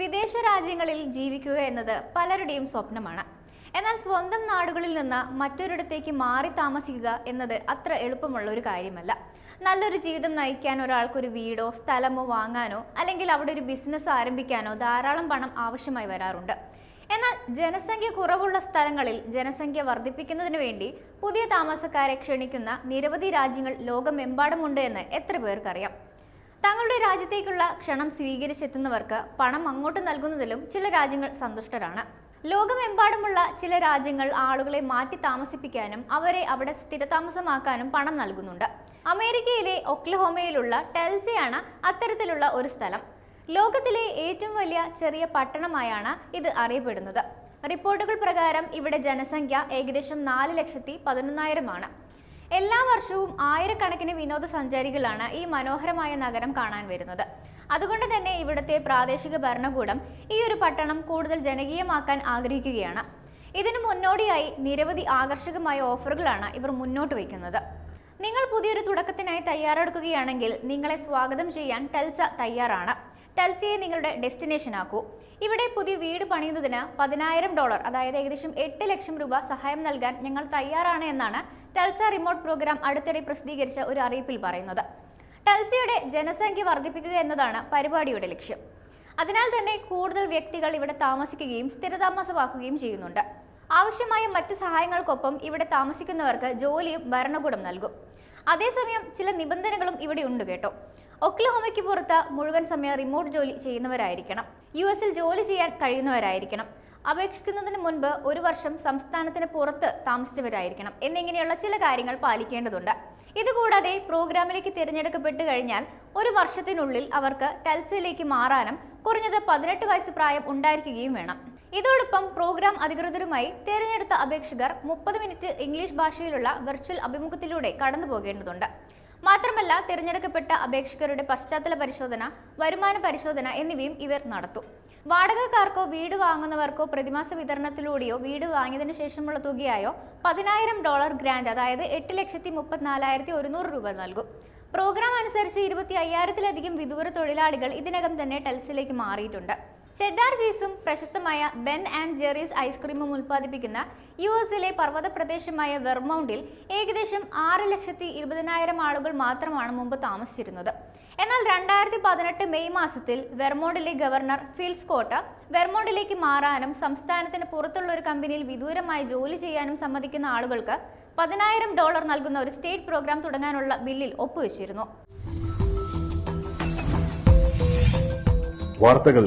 വിദേശ രാജ്യങ്ങളിൽ ജീവിക്കുക എന്നത് പലരുടെയും സ്വപ്നമാണ്. എന്നാൽ സ്വന്തം നാടുകളിൽ നിന്ന് മറ്റൊരിടത്തേക്ക് മാറി താമസിക്കുക എന്നത് അത്ര എളുപ്പമുള്ള ഒരു കാര്യമല്ല. നല്ലൊരു ജീവിതം നയിക്കാൻ ഒരാൾക്കൊരു വീടോ സ്ഥലമോ വാങ്ങാനോ അല്ലെങ്കിൽ അവിടെ ഒരു ബിസിനസ് ആരംഭിക്കാനോ ധാരാളം പണം ആവശ്യമായി വരാറുണ്ട്. എന്നാൽ ജനസംഖ്യ കുറവുള്ള സ്ഥലങ്ങളിൽ ജനസംഖ്യ വർദ്ധിപ്പിക്കുന്നതിന് വേണ്ടി പുതിയ താമസക്കാരെ ക്ഷണിക്കുന്ന നിരവധി രാജ്യങ്ങൾ ലോകമെമ്പാടുമുണ്ട് എന്ന് എത്ര പേർക്കറിയാം. തങ്ങളുടെ രാജ്യത്തേക്കുള്ള ക്ഷണം സ്വീകരിച്ചെത്തുന്നവർക്ക് പണം അങ്ങോട്ട് നൽകുന്നതിലും ചില രാജ്യങ്ങൾ സന്തുഷ്ടരാണ്. ലോകമെമ്പാടുമുള്ള ചില രാജ്യങ്ങൾ ആളുകളെ മാറ്റി താമസിപ്പിക്കാനും അവരെ അവിടെ സ്ഥിരതാമസമാക്കാനും പണം നൽകുന്നുണ്ട്. അമേരിക്കയിലെ ഒക്ലഹോമയിലുള്ള ടെൽസിയാണ് അത്തരത്തിലുള്ള ഒരു സ്ഥലം. ലോകത്തിലെ ഏറ്റവും വലിയ ചെറിയ പട്ടണമായാണ് ഇത് അറിയപ്പെടുന്നത്. റിപ്പോർട്ടുകൾ പ്രകാരം ഇവിടെ ജനസംഖ്യ ഏകദേശം നാല് ലക്ഷത്തി പതിനൊന്നായിരമാണ്. എല്ലാ വർഷവും ആയിരക്കണക്കിന് വിനോദസഞ്ചാരികളാണ് ഈ മനോഹരമായ നഗരം കാണാൻ വരുന്നത്. അതുകൊണ്ട് തന്നെ ഇവിടുത്തെ പ്രാദേശിക ഭരണകൂടം ഈ ഒരു പട്ടണം കൂടുതൽ ജനകീയമാക്കാൻ ആഗ്രഹിക്കുകയാണ്. ഇതിനു മുന്നോടിയായി നിരവധി ആകർഷകമായ ഓഫറുകളാണ് ഇവർ മുന്നോട്ട് വയ്ക്കുന്നത്. നിങ്ങൾ പുതിയൊരു തുടക്കത്തിനായി തയ്യാറെടുക്കുകയാണെങ്കിൽ നിങ്ങളെ സ്വാഗതം ചെയ്യാൻ ടെൽസ തയ്യാറാണ്. ടെൽസിയെ നിങ്ങളുടെ ഡെസ്റ്റിനേഷൻ ആക്കൂ. ഇവിടെ പുതിയ വീട് പണിയുന്നതിന് പതിനായിരം ഡോളർ അതായത് ഏകദേശം എട്ട് ലക്ഷം രൂപ സഹായം നൽകാൻ ഞങ്ങൾ തയ്യാറാണ് എന്നാണ് ടൽസ റിമോട്ട് പ്രോഗ്രാം അടുത്തിടെ പ്രസിദ്ധീകരിച്ച ഒരു അറിയിപ്പിൽ പറയുന്നത്. ടൽസയുടെ ജനസംഖ്യ വർദ്ധിപ്പിക്കുക എന്നതാണ് പരിപാടിയുടെ ലക്ഷ്യം. അതിനാൽ തന്നെ കൂടുതൽ വ്യക്തികൾ ഇവിടെ താമസിക്കുകയും സ്ഥിരതാമസമാക്കുകയും ചെയ്യുന്നുണ്ട്. ആവശ്യമായ മറ്റ് സഹായങ്ങൾക്കൊപ്പം ഇവിടെ താമസിക്കുന്നവർക്ക് ജോലിയും ഭരണകൂടം നൽകും. അതേസമയം ചില നിബന്ധനകളും ഇവിടെ ഉണ്ട് കേട്ടോ. ഒക്ലഹോമയ്ക്ക് പുറത്ത് മുഴുവൻ സമയം റിമോട്ട് ജോലി ചെയ്യുന്നവരായിരിക്കണം. യു എസിൽ ജോലി ചെയ്യാൻ കഴിയുന്നവരായിരിക്കണം. അപേക്ഷിക്കുന്നതിന് മുൻപ് ഒരു വർഷം സംസ്ഥാനത്തിന് പുറത്ത് താമസിച്ചവരായിരിക്കണം എന്നിങ്ങനെയുള്ള ചില കാര്യങ്ങൾ പാലിക്കേണ്ടതുണ്ട്. ഇതുകൂടാതെ പ്രോഗ്രാമിലേക്ക് തിരഞ്ഞെടുക്കപ്പെട്ട് കഴിഞ്ഞാൽ ഒരു വർഷത്തിനുള്ളിൽ അവർക്ക് ടെൽസയിലേക്ക് മാറാനും കുറഞ്ഞത് പതിനെട്ട് വയസ്സ് പ്രായം ഉണ്ടായിരിക്കുകയും വേണം. ഇതോടൊപ്പം പ്രോഗ്രാം അധികൃതരുമായി തിരഞ്ഞെടുത്ത അപേക്ഷകർ മുപ്പത് മിനിറ്റ് ഇംഗ്ലീഷ് ഭാഷയിലുള്ള വെർച്വൽ അഭിമുഖത്തിലൂടെ കടന്നു പോകേണ്ടതുണ്ട് മാത്രമല്ല തിരഞ്ഞെടുക്കപ്പെട്ട അപേക്ഷകരുടെ പശ്ചാത്തല പരിശോധന വരുമാന പരിശോധന എന്നിവയും ഇവർ നടത്തും. വാടകക്കാർക്കോ വീട് വാങ്ങുന്നവർക്കോ പ്രതിമാസ വിതരണത്തിലൂടെയോ വീട് വാങ്ങിയതിനു ശേഷമുള്ള തുകയായോ പതിനായിരം ഡോളർ ഗ്രാൻഡ് അതായത് എട്ട് ലക്ഷത്തി മുപ്പത്തിനാലായിരത്തി ഒരുന്നൂറ് രൂപ നൽകും. പ്രോഗ്രാം അനുസരിച്ച് ഇരുപത്തി അയ്യായിരത്തിലധികം വിദൂര തൊഴിലാളികൾ ഇതിനകം തന്നെ ടെൽസിലേക്ക് മാറിയിട്ടുണ്ട്. ചെഡാർ ചീസും പ്രശസ്തമായ ബെൻ ആൻഡ് ജെറീസ് ഐസ്ക്രീമും ഉൽപ്പാദിപ്പിക്കുന്ന യു എസിലെ പർവത പ്രദേശമായ വെർമൗണ്ടിൽ ഏകദേശം ആറ് ലക്ഷത്തി ഇരുപതിനായിരം ആളുകൾ മാത്രമാണ് മുമ്പ് താമസിച്ചിരുന്നത്. എന്നാൽ രണ്ടായിരത്തി പതിനെട്ട് മെയ് മാസത്തിൽ വെർമോണ്ടിലെ ഗവർണർ ഫിൽ സ്കോട്ട് വെർമോണ്ടിലേക്ക് മാറാനും സംസ്ഥാനത്തിന് പുറത്തുള്ള ഒരു കമ്പനിയിൽ വിദൂരമായി ജോലി ചെയ്യാനും സമ്മതിക്കുന്ന ആളുകൾക്ക് പതിനായിരം ഡോളർ നൽകുന്ന ഒരു സ്റ്റേറ്റ് പ്രോഗ്രാം തുടങ്ങാനുള്ള ബില്ലിൽ ഒപ്പുവെച്ചിരുന്നു. വാർത്തകൾ